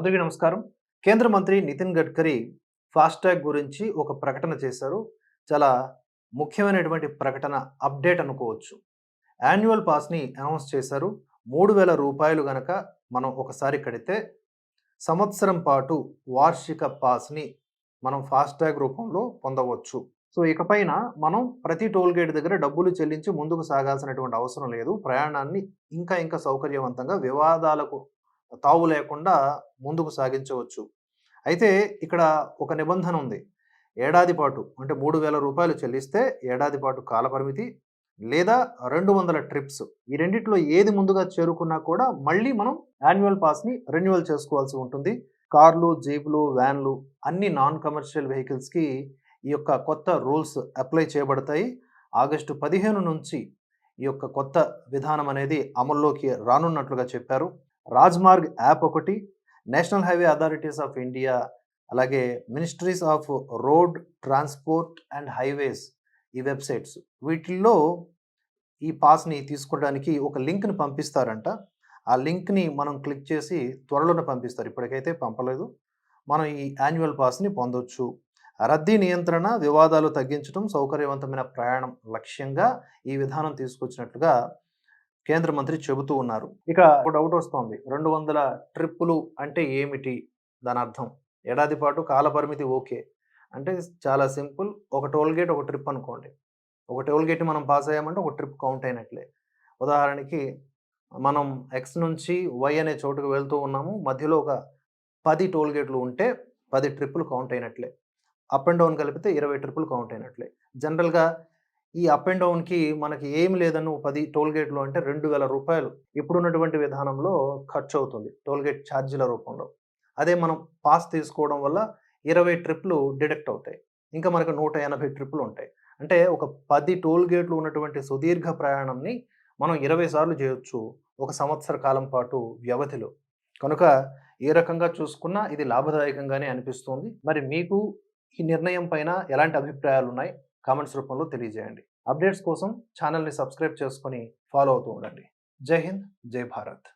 అందరికీ నమస్కారం. కేంద్ర మంత్రి నితిన్ గడ్కరీ ఫాస్టాగ్ గురించి ఒక ప్రకటన చేశారు. చాలా ముఖ్యమైనటువంటి ప్రకటన అప్డేట్ అనుకోవచ్చు. యాన్యువల్ పాస్ని అనౌన్స్ చేశారు. మూడు వేల రూపాయలు గనక మనం ఒకసారి కడితే సంవత్సరం పాటు వార్షిక పాస్ని మనం ఫాస్టాగ్ రూపంలో పొందవచ్చు. సో ఇకపైన మనం ప్రతి టోల్ గేట్ దగ్గర డబ్బులు చెల్లించి ముందుకు సాగాల్సినటువంటి అవసరం లేదు. ప్రయాణాన్ని ఇంకా ఇంకా సౌకర్యవంతంగా వివాదాలకు తావు లేకుండా ముందుకు సాగించవచ్చు. అయితే ఇక్కడ ఒక నిబంధన ఉంది. ఏడాది పాటు అంటే మూడు వేల రూపాయలు చెల్లిస్తే ఏడాది పాటు కాలపరిమితి లేదా రెండు వందల ట్రిప్స్ ఈ రెండిట్లో ఏది ముందుగా చేరుకున్నా కూడా మళ్ళీ మనం యాన్యువల్ పాస్ని రెన్యువల్ చేసుకోవాల్సి ఉంటుంది. కార్లు జీపులు వ్యాన్లు అన్ని నాన్ కమర్షియల్ వెహికల్స్కి ఈ యొక్క కొత్త రూల్స్ అప్లై చేయబడతాయి. ఆగస్టు పదిహేను నుంచి ఈ యొక్క కొత్త విధానం అనేది అమల్లోకి రానున్నట్లుగా చెప్పారు. రాజ్మార్గ్ యాప్ ఒకటి national highway authorities of India అలాగే ministries of road transport and highways ఈ వెబ్సైట్స్. వీటిల్లో ఈ పాస్ని తీసుకోవడానికి ఒక లింక్ని పంపిస్తారంట. ఆ లింక్ని మనం క్లిక్ చేసి త్వరలోనే పంపిస్తారు. ఇప్పటికైతే పంపలేదు. మనం ఈ యాన్యువల్ పాస్ని పొందొచ్చు. రద్దీ నియంత్రణ వివాదాలు తగ్గించడం సౌకర్యవంతమైన ప్రయాణం లక్ష్యంగా ఈ విధానం తీసుకొచ్చినట్లుగా కేంద్ర మంత్రి చెబుతూ ఉన్నారు. ఇక ఒక డౌట్ వస్తోంది. రెండు వందల ట్రిప్పులు అంటే ఏమిటి? దాని అర్థం. ఏడాది పాటు కాలపరిమితి ఓకే. అంటే చాలా సింపుల్. ఒక టోల్ గేట్ ఒక ట్రిప్ అనుకోండి. ఒక టోల్ గేట్ మనం పాస్ అయ్యామంటే ఒక ట్రిప్ కౌంట్ అయినట్లే. ఉదాహరణకి మనం ఎక్స్ నుంచి వై అనే చోటుకు వెళ్తూ ఉన్నాము. మధ్యలో ఒక పది టోల్ గేట్లు ఉంటే పది ట్రిప్పులు కౌంట్ అయినట్లే. అప్ అండ్ డౌన్ కలిపితే ఇరవై ట్రిప్పులు కౌంట్ అయినట్లే. జనరల్గా ఈ అప్ అండ్ డౌన్కి మనకి ఏం లేదని పది టోల్ గేట్లు అంటే రెండు వేల రూపాయలు ఇప్పుడున్నటువంటి విధానంలో ఖర్చు అవుతుంది టోల్ గేట్ ఛార్జీల రూపంలో. అదే మనం పాస్ తీసుకోవడం వల్ల ఇరవై ట్రిప్లు డిడక్ట్ అవుతాయి. ఇంకా మనకు నూట ఎనభై ట్రిప్లు ఉంటాయి. అంటే ఒక పది టోల్ గేట్లు ఉన్నటువంటి సుదీర్ఘ ప్రయాణంని మనం ఇరవై సార్లు చేయొచ్చు ఒక సంవత్సర కాలం పాటు వ్యవధిలో. కనుక ఏ రకంగా చూసుకున్నా ఇది లాభదాయకంగానే అనిపిస్తుంది. మరి మీకు ఈ నిర్ణయం పైన ఎలాంటి అభిప్రాయాలు ఉన్నాయి కామెంట్స్ రూపంలో తెలియజేయండి. అప్డేట్స్ కోసం ఛానల్ని సబ్స్క్రైబ్ చేసుకొని ఫాలో అవుతూ ఉండండి. జై హింద్ జై భారత్.